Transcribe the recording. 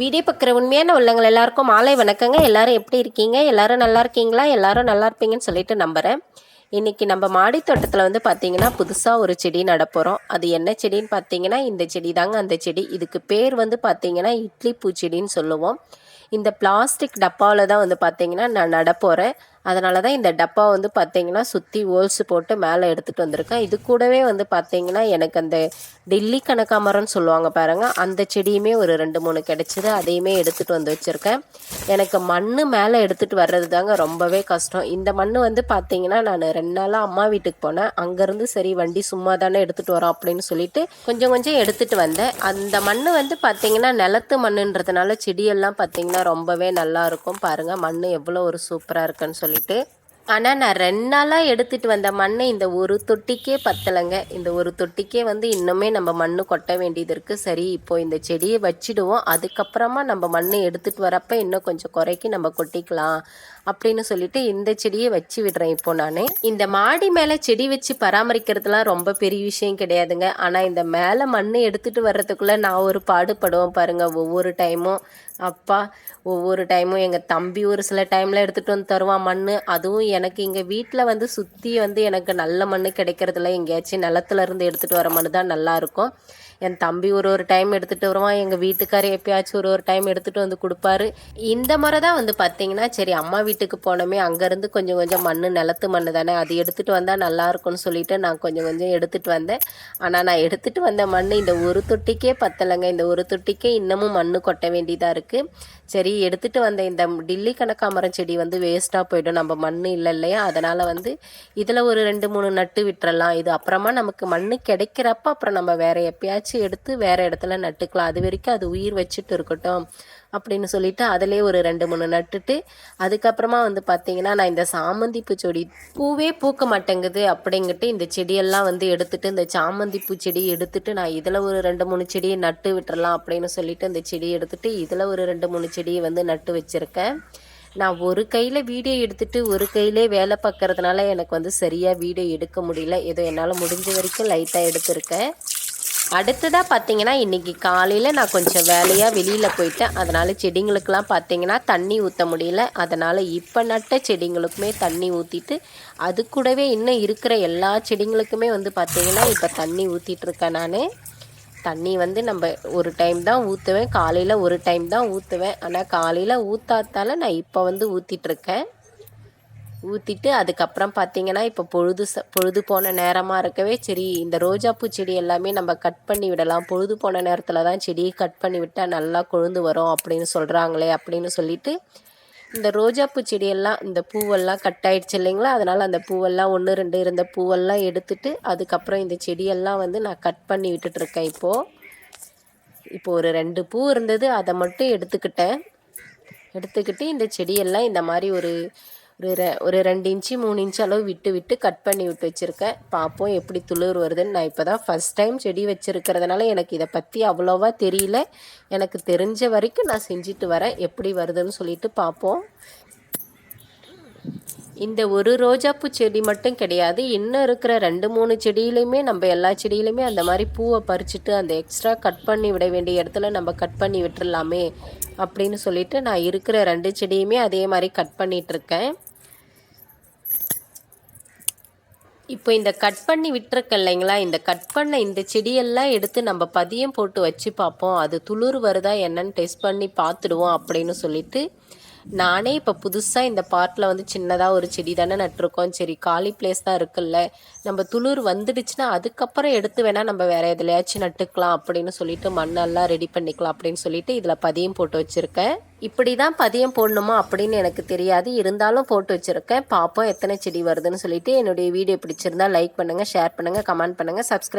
Video பார்க்குற உண்மையான உள்ளங்கள் எல்லாருக்கும் மாலை வணக்கங்க எல்லாரும் எப்படி இருக்கீங்க? எல்லாரும் நல்லா இருக்கீங்களா? எல்லாரும் நல்லா இருப்பீங்கன்னு சொல்லிட்டு நம்புகிறேன் இன்றைக்கி நம்ம மாடி தோட்டத்தில் வந்து பார்த்திங்கன்னா புதுசாக ஒரு செடி நடப்போகிறோம் அது என்ன செடின்னு பார்த்தீங்கன்னா இந்த செடி தாங்க அந்த செடி. இதுக்கு பேர் வந்து பார்த்திங்கன்னா இட்லி பூச்செடின்னு சொல்லுவோம். இந்த பிளாஸ்டிக் டப்பாவில் தான் வந்து பார்த்திங்கன்னா நான் நடப்போகிறேன் அதனால தான் இந்த டப்பா வந்து பார்த்திங்கன்னா சுற்றி ஹோல்ஸ் போட்டு மேலே எடுத்துகிட்டு வந்திருக்கேன். இது கூடவே வந்து பார்த்திங்கன்னா எனக்கு அந்த டெல்லி கனகாமரம்னு சொல்லுவாங்க பாருங்கள் அந்த செடியுமே ஒரு ரெண்டு மூணு கிடச்சிது. அதையுமே எடுத்துகிட்டு வந்து வச்சுருக்கேன். எனக்கு மண் மேலே எடுத்துகிட்டு வர்றது தாங்க ரொம்பவே கஷ்டம். இந்த மண் வந்து பார்த்திங்கன்னா நான் ரெண்டு நாளாக அம்மா வீட்டுக்கு போனேன். அங்கேருந்து சரி வண்டி சும்மா தானே எடுத்துகிட்டு வரோம் அப்படின்னு சொல்லிட்டு கொஞ்சம் கொஞ்சம் எடுத்துகிட்டு வந்தேன். அந்த மண் வந்து பார்த்திங்கன்னா நிலத்து மண்ணுன்றதுனால செடியெல்லாம் பார்த்திங்கன்னா ரொம்பவே நல்லா இருக்கும். பாருங்கள் மண் எவ்வளோ ஒரு சூப்பராக இருக்குன்னு சொல்லி. சொல்லிட்டு ஆனால் நான் ரெண்டு நாளாக எடுத்துகிட்டு வந்த மண்ணை இந்த ஒரு தொட்டிக்கே பத்தலைங்க. இந்த ஒரு தொட்டிக்கே வந்து இன்னுமே நம்ம மண் கொட்ட வேண்டியது இருக்குது சரி இப்போ இந்த செடியை வச்சிடுவோம். அதுக்கப்புறமா நம்ம மண் எடுத்துகிட்டு வரப்போ இன்னும் கொஞ்சம் குறைக்கி நம்ம கொட்டிக்கலாம். அப்படின்னு சொல்லிட்டு இந்த செடியை வச்சு விடுறேன் இப்போ நான். இந்த மாடி மேலே செடி வச்சு பராமரிக்கிறதுலாம் ரொம்ப பெரிய விஷயம் கிடையாதுங்க. ஆனால் இந்த மேலே மண் எடுத்துகிட்டு வர்றதுக்குள்ளே நான் ஒரு பாடுபடுவேன் பாருங்கள் ஒவ்வொரு டைமும் அப்பா ஒவ்வொரு டைமும் எங்கள் தம்பி ஒரு சில டைமில் எடுத்துகிட்டு வந்து தருவான் மண் அதுவும் எனக்கு இங்கே வீட்டில் வந்து சுற்றி வந்து எனக்கு நல்ல மண் கிடைக்கிறதுல எங்கேயாச்சும் நிலத்துல இருந்து எடுத்துகிட்டு வர மண் தான் நல்லாயிருக்கும் என் தம்பி ஒரு ஒரு டைம் எடுத்துகிட்டு வருவான். எங்கள் வீட்டுக்காரர் எப்பயாச்சும் ஒரு ஒரு டைம் எடுத்துகிட்டு வந்து கொடுப்பாரு. இந்த முறை தான் வந்து பார்த்தீங்கன்னா சரி அம்மா வீட்டுக்கு போனோமே அங்கேருந்து கொஞ்சம் கொஞ்சம் மண் நிலத்து மண் தானே அது எடுத்துகிட்டு வந்தால் நல்லா இருக்கும்னு சொல்லிட்டு நான் கொஞ்சம் கொஞ்சம் எடுத்துகிட்டு வந்தேன். ஆனால் நான் எடுத்துகிட்டு வந்த மண் இந்த ஒரு தொட்டிக்கே பத்தலைங்க. இந்த ஒரு தொட்டிக்கே இன்னமும் மண் கொட்ட வேண்டியதாக இருக்குது சரி எடுத்துகிட்டு வந்த இந்த டில்லி கனகாமரம் செடி வந்து வேஸ்ட்டாக போயிடும். நம்ம மண் இல்லை இல்லையா? அதனால் வந்து இதில் ஒரு ரெண்டு மூணு நட்டு விட்டுறலாம். இது அப்புறமா நமக்கு மண் கிடைக்கிறப்ப அப்புறம் நம்ம வேறு எப்பயாச்சும் எடுத்து வேறு இடத்துல நட்டுக்கலாம். அது வரைக்கும் அது உயிர் வச்சுட்டு இருக்கட்டும் அப்படின்னு சொல்லிட்டு அதிலே ஒரு ரெண்டு மூணு நட்டுட்டு அதுக்கப்புறமா வந்து பார்த்தீங்கன்னா நான் இந்த சாமந்தி செடி பூவே பூக்க மாட்டேங்குது அப்படிங்கிட்டு இந்த செடியெல்லாம் வந்து எடுத்துட்டு இந்த சாமந்தி பூ செடி எடுத்துட்டு நான் இதில் ஒரு ரெண்டு மூணு செடியை நட்டு விட்டுறலாம் அப்படின்னு சொல்லிட்டு இந்த செடியை எடுத்துட்டு இதில் ஒரு ரெண்டு மூணு செடியை வந்து நட்டு வச்சுருக்கேன். நான் ஒரு கையில் வீடியோ எடுத்துட்டு ஒரு கையிலே வேலை பார்க்கறதுனால எனக்கு வந்து சரியாக வீடியோ எடுக்க முடியல. ஏதோ என்னால் முடிஞ்ச வரைக்கும் லைட்டாக எடுத்திருக்கேன். அடுத்ததாக பார்த்தீங்கன்னா இன்றைக்கி காலையில் நான் கொஞ்சம் வேலையாக வெளியில் போயிட்டேன். அதனால் செடிங்களுக்கெல்லாம் பார்த்தீங்கன்னா தண்ணி ஊற்ற முடியல. அதனால் இப்போ நட்ட செடிங்களுக்குமே தண்ணி ஊற்றிட்டு அது கூடவே இன்னும் இருக்கிற எல்லா செடிங்களுக்குமே வந்து பார்த்தீங்கன்னா இப்போ தண்ணி ஊற்றிட்டுருக்கேன் நான். தண்ணி வந்து நம்ம ஒரு டைம் தான் ஊற்றுவேன் காலையில் ஒரு டைம் தான் ஊற்றுவேன் ஆனால் காலையில் ஊற்றாத்தால நான் இப்போ வந்து ஊற்றிட்டுருக்கேன் ஊற்றிட்டு அதுக்கப்புறம் பார்த்தீங்கன்னா இப்போ பொழுது ச பொழுது போன நேரமாக இருக்கவே சரி இந்த ரோஜாப்பூ செடி எல்லாமே நம்ம கட் பண்ணி விடலாம். பொழுது போன நேரத்தில் தான் செடியை கட் பண்ணி விட்டால் நல்லா கொழுந்து வரும் அப்படின்னு சொல்கிறாங்களே அப்படின்னு சொல்லிட்டு இந்த ரோஜாப்பூ செடியெல்லாம் இந்த பூவெல்லாம் கட் ஆயிடுச்சு இல்லைங்களா? அதனால் அந்த பூவெல்லாம் ஒன்று ரெண்டு இருந்த பூவெல்லாம் எடுத்துட்டு அதுக்கப்புறம் இந்த செடியெல்லாம் வந்து நான் கட் பண்ணி விட்டுட்ருக்கேன் இப்போது இப்போ ஒரு ரெண்டு பூ இருந்தது அதை மட்டும் எடுத்துக்கிட்டேன். எடுத்துக்கிட்டு இந்த செடியெல்லாம் இந்த மாதிரி ஒரு ஒரு ரெ ஒரு ரெண்டு இன்ச்சு மூணு இன்ச்சு அளவு விட்டு விட்டு கட் பண்ணி விட்டு வச்சுருக்கேன். பார்ப்போம் எப்படி துளிர் வருதுன்னு நான் இப்போ தான் ஃபஸ்ட் டைம் செடி வச்சுருக்கிறதுனால எனக்கு இதை பற்றி அவ்வளோவா தெரியல. எனக்கு தெரிஞ்ச வரைக்கும் நான் செஞ்சுட்டு வரேன். எப்படி வருதுன்னு சொல்லிட்டு பார்ப்போம் இந்த ஒரு ரோஜாப்பூ செடி மட்டும் கிடையாது. இன்னும் இருக்கிற ரெண்டு மூணு செடியிலையுமே நம்ம எல்லா செடியிலையுமே அந்த மாதிரி பூவை பறிச்சுட்டு அந்த எக்ஸ்ட்ரா கட் பண்ணி விட வேண்டிய இடத்துல நம்ம கட் பண்ணி விட்டுடலாமே அப்படின்னு சொல்லிட்டு நான் இருக்கிற ரெண்டு செடியுமே அதே மாதிரி கட் பண்ணிகிட்ருக்கேன் இப்போ இந்த கட் பண்ணி விட்டுருக்க இல்லைங்களா? இந்த கட் பண்ண இந்த செடியெல்லாம் எடுத்து நம்ம பதியம் போட்டு வச்சு பார்ப்போம். அது துளிர் வருதா என்னன்னு டெஸ்ட் பண்ணி பார்த்துடுவோம் அப்படின்னு சொல்லிட்டு நானே இப்போ புதுசாக இந்த பார்ட்டில் வந்து சின்னதாக ஒரு செடி தானே நட்டிருக்கோம். சரி காலி பிளேஸ் தான் இருக்குல்ல. நம்ம துளிர் வந்துடுச்சுன்னா அதுக்கப்புறம் எடுத்து வேணால் நம்ம வேறு எதுலையாச்சும் நட்டுக்கலாம் அப்படின்னு சொல்லிட்டு மண்ணெல்லாம் ரெடி பண்ணிக்கலாம் அப்படின்னு சொல்லிட்டு இதில் பதியம் போட்டு வச்சுருக்கேன். இப்படி தான் பதியம் போடணுமா அப்படின்னு எனக்கு தெரியாது. இருந்தாலும் போட்டு வச்சுருக்கேன். பார்ப்போம் எத்தனை செடி வருதுன்னு சொல்லிட்டு என்னுடைய வீடியோ பிடிச்சிருந்தா லைக் பண்ணுங்கள் ஷேர் பண்ணுங்கள் கமெண்ட் பண்ணுங்கள் சப்ஸ்கிரைப்